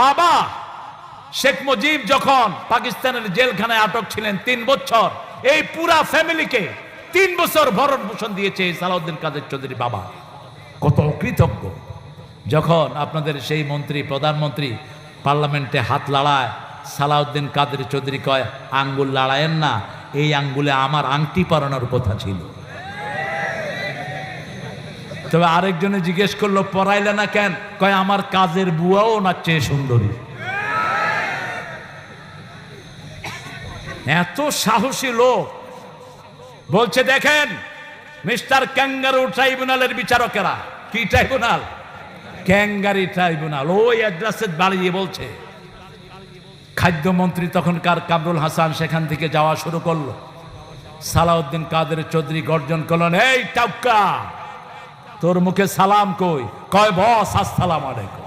বাবা, শেখ মুজিব যখন পাকিস্তানের জেলখানায় আটক ছিলেন তিন বছর, এই পুরা ফ্যামিলিকে তিন বছর ভরণ পোষণ দিয়েছে সালাউদ্দিন কাদের চৌধুরী বাবা। কত কৃতজ্ঞ। যখন আপনাদের সেই মন্ত্রী, প্রধানমন্ত্রী পার্লামেন্টে হাত লড়ায়, সালাউদ্দিন কাদের চৌধুরী কয়, আঙ্গুল লড়ায়েন না, এই আঙ্গুলে আমার আংটি পরানোর কথা ছিল। তবে আরেকজনে জিজ্ঞেস করল পড়াইলে না কেন? কয়, আমার কাজের বুয়াও না চেয়ে সুন্দরী। এত সাহসী লোক। বলছে, দেখেন, মিস্টার ক্যাঙ্গারু ট্রাইব্যুনালের বিচারকেরা। কি ট্রাইব্যুনাল? ক্যাঙ্গারি ট্রাইব্যুনাল। ওই অ্যাড্রেসে বাড়িয়ে বলছে, খাদ্যমন্ত্রী তখনকার কামরুল হাসান সেখান থেকে যাওয়া শুরু করল। সালাউদ্দিন কাদের চৌধুরী গর্জন করলেন, এই টাউকা তোর মুখে সালাম কই? কয় বস আসসালাম আলাইকুম।